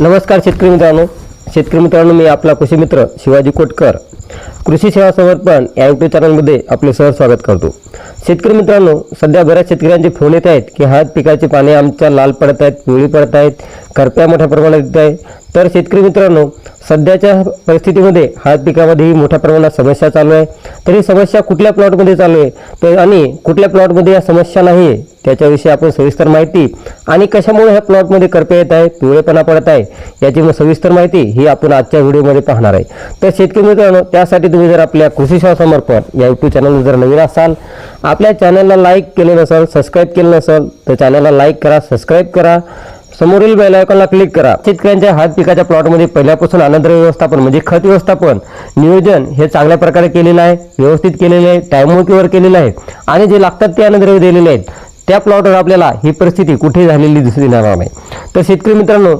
नमस्कार शेतकरी मित्रांनो. शेतकरी मित्रांनो मी आपला कृषी मित्र शिवाजी कोटकर. कृषी सेवा समर्पण या युट्यूब चॅनलमध्ये आपले सहज स्वागत करतो. शेतकरी मित्रांनो सध्या बऱ्याच शेतकऱ्यांचे फोन येत आहेत की हळद पिकाची पाने आमच्या लाल पडत आहेत पिवळी पडत आहेत करप्या मोठ्या प्रमाणात येत आहे तर शेतकरी मित्रांनो सध्याच्या परिस्थितीमध्ये हळद पिकामध्ये ही मोठ्या प्रमाणात समस्या चालू आहे. तर ही समस्या कुठल्या प्लॉटमध्ये चालू आहे? तर आणि कुठल्या प्लॉटमध्ये या समस्या नाही आहे त्याच्याविषयी आपण सविस्तर माहिती आणि कशामुळे ह्या प्लॉटमध्ये करपे येत आहे पिवळेपणा पडत आहे याची मग सविस्तर माहिती ही आपण आजच्या व्हिडिओमध्ये पाहणार आहे. तर शेतकरी मित्रांनो त्यासाठी तुम्ही जर आपल्या कृषी सेवा समर्पण या यूट्यूब चॅनलवर जर नवीन असाल आपल्या चॅनलला लाईक केले नसेल सबस्क्राईब केलं नसेल तर चॅनलला लाईक करा सबस्क्राईब करा. समोरील बेल आयकॉनला क्लिक करा. शेतकऱ्यांच्या हात पिकाच्या प्लॉटमध्ये पहिल्यापासून आनंदराय व्यवस्थापन म्हणजे खत व्यवस्थापन नियोजन हे चांगल्या प्रकारे केलेलं आहे व्यवस्थित केलेलं आहे टायमोकीवर केलेलं आहे. आणि जे लागतात ते आनंदराय दिलेले आहेत. त्या प्लॉटवर आपल्याला ही परिस्थिती कुठे झालेली दिसून येणार नाही. तर शेतकरी मित्रांनो